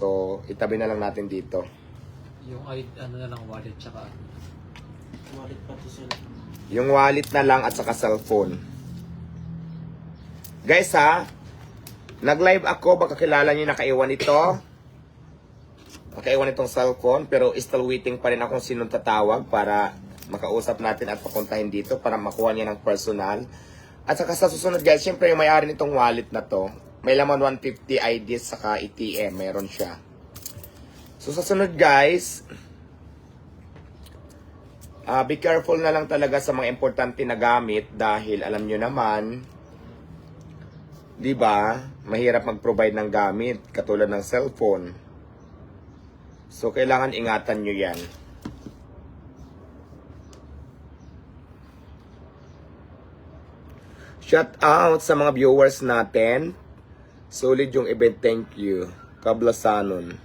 So, itabi na lang natin dito. Yung ay, ano na lang wallet tsaka ano. Wallet pati sila. Yung wallet na lang at saka cellphone. Guys ha, nag-live ako, baka kilala niyo nakaiwan ito. Nakaiwan itong cellphone, pero still waiting pa rin akong sinong tatawag para makausap natin at papuntahin dito para makuha niya ng personal. At saka sa susunod guys, syempre yung may-ari nitong wallet na to, may laman 150 IDs saka ATM, meron siya. So sa sunod guys, Ah, be careful na lang talaga sa mga importante na gamit dahil alam nyo naman, 'di ba? Mahirap mag-provide ng gamit katulad ng cellphone. So kailangan ingatan nyo 'yan. Shout out sa mga viewers natin. Solid yung event, thank you. Kablasanon.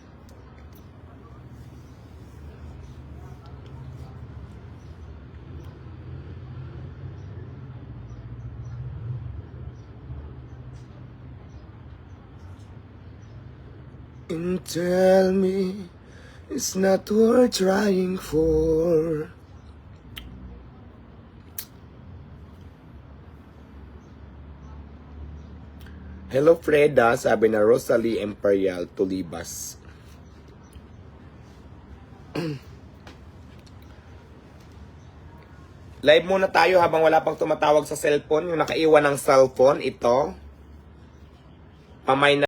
And tell me it's not worth trying for. Hello Freda, sabi na Rosalie Imperial Tulibas. Live muna tayo habang wala pang tumatawag sa cellphone. Yung nakaiwan ng cellphone, ito. Pamay na